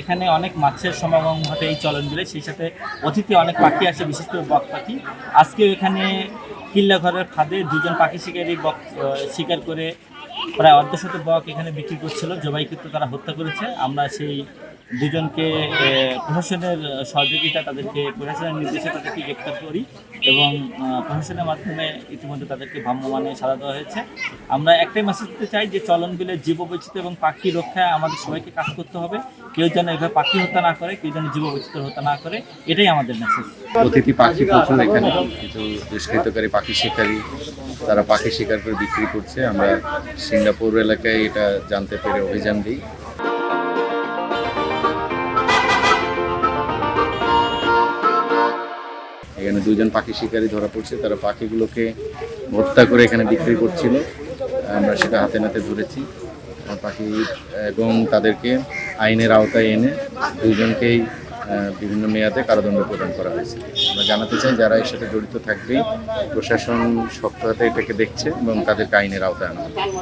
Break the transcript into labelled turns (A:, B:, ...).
A: এখানে অনেক মাছের সমাগম ঘটে এই চলন বিলে, সেই সাথে অতিথি অনেক পাখি আসে, বিশেষ করে বক পাখি। আজকে এখানে কিল্লা ঘরের ফাঁদে দুজন পাখি শিকারি বক শিকার করে প্রায় অর্ধশত বক এখানে বিক্রি করছিল, জবাইকৃত তারা হত্যা করেছে। আমরা সেই দুজনকে প্রশাসনের সহযোগিতা তাদেরকে, প্রশাসনের নির্দেশে তাদেরকে গ্রেপ্তার করি এবং প্রশাসনের মাধ্যমে ইতিমধ্যে তাদেরকে ভ্রাম্যমানে সাজা দেওয়া হয়েছে। আমরা একটাই মেসেজ দিতে চাই যে, চলন বিলে জীববৈচিত্র্য এবং পাখি রক্ষায় আমাদের সবাইকে কাজ করতে হবে। কেউ যেন এভাবে পাখি হত্যা না করে, কেউ যেন জীববৈচিত্র্য হত্যা না করে, এটাই আমাদের মেসেজ
B: অতিথি পাখি প্রচুর এখানে। কিছু দুষ্কৃতকারী পাখি শিকারী, তারা পাখি শিকার করে বিক্রি করছে। আমরা সিঙ্গাপুর এলাকায় এটা জানতে পেরে অভিযান দিই। এখানে দুজন পাখি শিকারী ধরা পড়ছে। তারা পাখিগুলোকে হত্যা করে এখানে বিক্রি করছিল। আমরা সেটা হাতে নাতে ধরেছি। পাখি এবং তাদেরকে আইনের আওতায় এনে দুজনকেই বিভিন্ন মেয়াদে কারাদণ্ড প্রদান করা হয়েছে আমরা জানাতে চাই যারা এর সাথে জড়িত থাকবেই, প্রশাসন হাতে এটাকে দেখছে এবং তাদেরকে আইনের আওতায় আনা।